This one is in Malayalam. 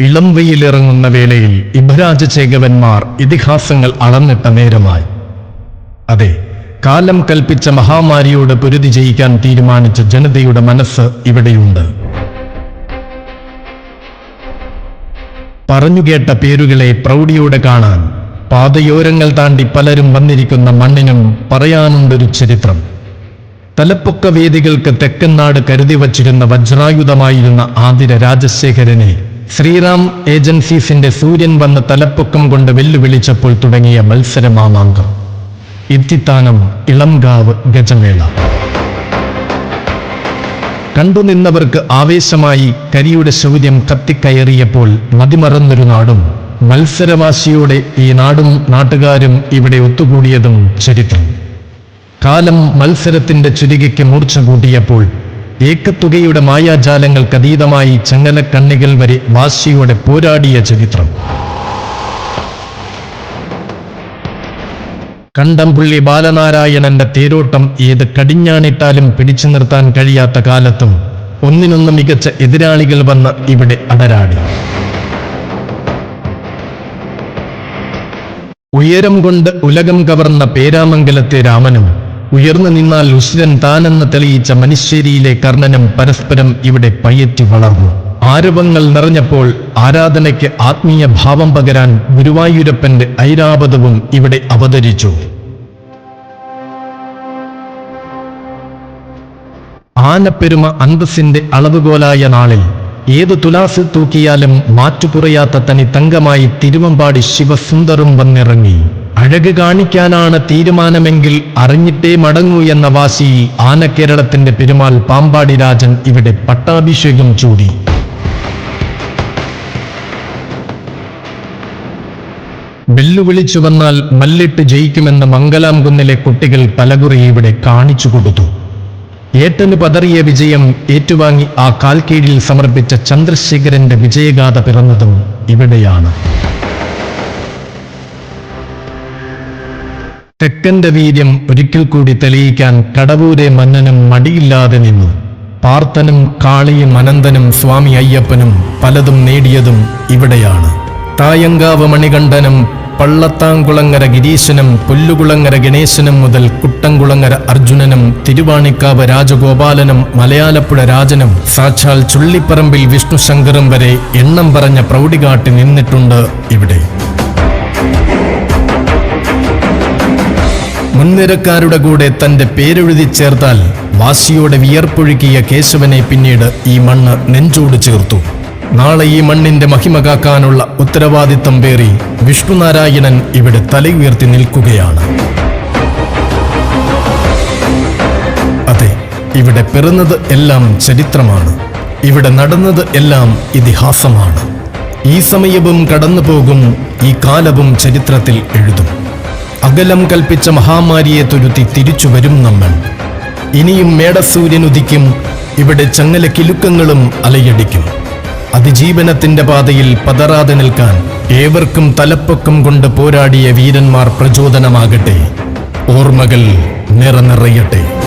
ഇളം വെയിലിറങ്ങുന്ന വേളയിൽ ഇബ്രാജ ചേകവന്മാർ ഇതിഹാസങ്ങൾ അളന്നിട്ട നേരമായി. അതെ കാലം കൽപ്പിച്ച മഹാമാരിയോട് പൊരുതി ജയിക്കാൻ തീരുമാനിച്ച ജനതയുടെ മനസ്സ് ഇവിടെയുണ്ട്. പറഞ്ഞുകേട്ട പേരുകളെ പ്രൗഢിയോടെ കാണാൻ പാതയോരങ്ങൾ താണ്ടി പലരും വന്നിരിക്കുന്ന മണ്ണിനും പറയാനുണ്ടൊരു ചരിത്രം. തലപ്പൊക്ക വേദികൾക്ക് തെക്കൻനാട് കരുതി വച്ചിരുന്ന വജ്രായുധമായിരുന്ന ആതിര രാജശേഖരനെ ശ്രീറാം ഏജൻസീസിന്റെ സൂര്യൻ വന്ന തലപ്പൊക്കം കൊണ്ട് വെല്ലുവിളിച്ചപ്പോൾ തുടങ്ങിയ മത്സരമാമാങ്കം. ഇത്തിത്താനം ഇളംകാവ് ഗജമേള. കണ്ടുനിന്നവർക്ക് ആവേശമായി കരിയുടെ ശൗര്യം കത്തിക്കയറിയപ്പോൾ മതിമറന്നൊരു നാടും. മത്സരവാശിയോടെ ഈ നാടും നാട്ടുകാരും ഇവിടെ ഒത്തുകൂടിയതും ചരിത്രം. കാലം മത്സരത്തിന്റെ ചുരുകിക്ക് മൂർച്ച കൂട്ടിയപ്പോൾ ഏക്കത്തുകയുടെ മായാജാലങ്ങൾക്കതീതമായി ചങ്ങലക്കണ്ണികൾ വരെ വാശിയോടെ പോരാടിയ ചരിത്രം. കണ്ടംപുള്ളി ബാലനാരായണന്റെ തേരോട്ടം ഏത് കടിഞ്ഞാണിട്ടാലും പിടിച്ചു നിർത്താൻ കഴിയാത്ത കാലത്തും ഒന്നിനൊന്ന് മികച്ച എതിരാളികൾ വന്ന് ഇവിടെ അടരാടി. ഉയരം കൊണ്ട് ഉലകം കവർന്ന പേരാമംഗലത്തെ രാമനും ഉയർന്നു നിന്നാൽ ഉസുരൻ താനെന്ന് തെളിയിച്ച മനുശ്ശേരിയിലെ കർണനും പരസ്പരം ഇവിടെ പയറ്റി വളർന്നു. ആരവങ്ങൾ നിറഞ്ഞപ്പോൾ ആരാധനയ്ക്ക് ആത്മീയ ഭാവം പകരാൻ ഗുരുവായൂരപ്പന്റെ ഐരാവതവും ഇവിടെ അവതരിച്ചു. ആനപ്പെരുമ അന്തസ്സിന്റെ അളവുകോലായ നാളിൽ ഏത് തുലാസിൽ തൂക്കിയാലും മാറ്റുപുറയാത്ത തനി തങ്കമായി തിരുവമ്പാടി ശിവസുന്ദറും വന്നിറങ്ങി. അഴക് കാണിക്കാനാണ് തീരുമാനമെങ്കിൽ അറിഞ്ഞിട്ടേ മടങ്ങൂ എന്ന വാശിയിൽ ആനക്കേരളത്തിന്റെ പെരുമാൾ പാമ്പാടി രാജൻ ഇവിടെ പട്ടാഭിഷേകം ചൂടി. വെല്ലുവിളിച്ചു വന്നാൽ മല്ലിട്ട് ജയിക്കുമെന്ന് മംഗലാം കുന്നിലെ കുട്ടികൾ പലകുറി ഇവിടെ കാണിച്ചു കൊടുത്തു. ഏട്ടന് പതറിയ വിജയം ഏറ്റുവാങ്ങി ആ കാൽക്കീഴിൽ സമർപ്പിച്ച ചന്ദ്രശേഖരന്റെ വിജയഗാഥ പിറന്നതും ഇവിടെയാണ്. തെക്കന്റെ വീര്യം ഒരിക്കൽ കൂടി തെളിയിക്കാൻ കടവൂരെ മന്നനും മടിയില്ലാതെ നിന്നു. പാർത്തനും കാളിയും അനന്തനും സ്വാമി അയ്യപ്പനും പലതും നേടിയതും ഇവിടെയാണ്. തായങ്കാവ് മണികണ്ഠനും പള്ളത്താംകുളങ്ങര ഗിരീശനും പുല്ലുകുളങ്ങര ഗണേശനും മുതൽ കുട്ടംകുളങ്ങര അർജുനനും തിരുവാണിക്കാവ് രാജഗോപാലനും മലയാലപ്പുഴ രാജനും സാക്ഷാൽ ചുള്ളിപ്പറമ്പിൽ വിഷ്ണുശങ്കറും വരെ എണ്ണം പറഞ്ഞ പ്രൗഢികാട്ടി നിന്നിട്ടുണ്ട് ഇവിടെ. മുൻനിരക്കാരുടെ കൂടെ തന്റെ പേരെഴുതി ചേർത്താൽ വാശിയോടെ വിയർപ്പൊഴുക്കിയ കേശവനെ പിന്നീട് ഈ മണ്ണ് നെഞ്ചോട് ചേർത്തു. നാളെ ഈ മണ്ണിന്റെ മഹിമ കാക്കാനുള്ള ഉത്തരവാദിത്തം പേറി വിഷ്ണുനാരായണൻ ഇവിടെ തല ഉയർത്തി നിൽക്കുകയാണ്. അതെ ഇവിടെ പിറന്നത് എല്ലാം ചരിത്രമാണ്. ഇവിടെ നടന്നത് എല്ലാം ഇതിഹാസമാണ്. ഈ സമയവും കടന്നു പോകും ഈ കാലവും ചരിത്രത്തിൽ എഴുതും. അകലം കൽപ്പിച്ച മഹാമാരിയെ തുരുത്തി തിരിച്ചു വരും നമ്മൾ. ഇനിയും മേടസൂര്യൻ ഉദിക്കും ഇവിടെ ചങ്ങല കിലുക്കങ്ങളും അലയടിക്കും. അതിജീവനത്തിന്റെ പാതയിൽ പതറാതെ നിൽക്കാൻ ഏവർക്കും തലപ്പൊക്കം കൊണ്ട് പോരാടിയ വീരന്മാർ പ്രചോദനമാകട്ടെ. ഓർമ്മകൾ നിറനിറയട്ടെ.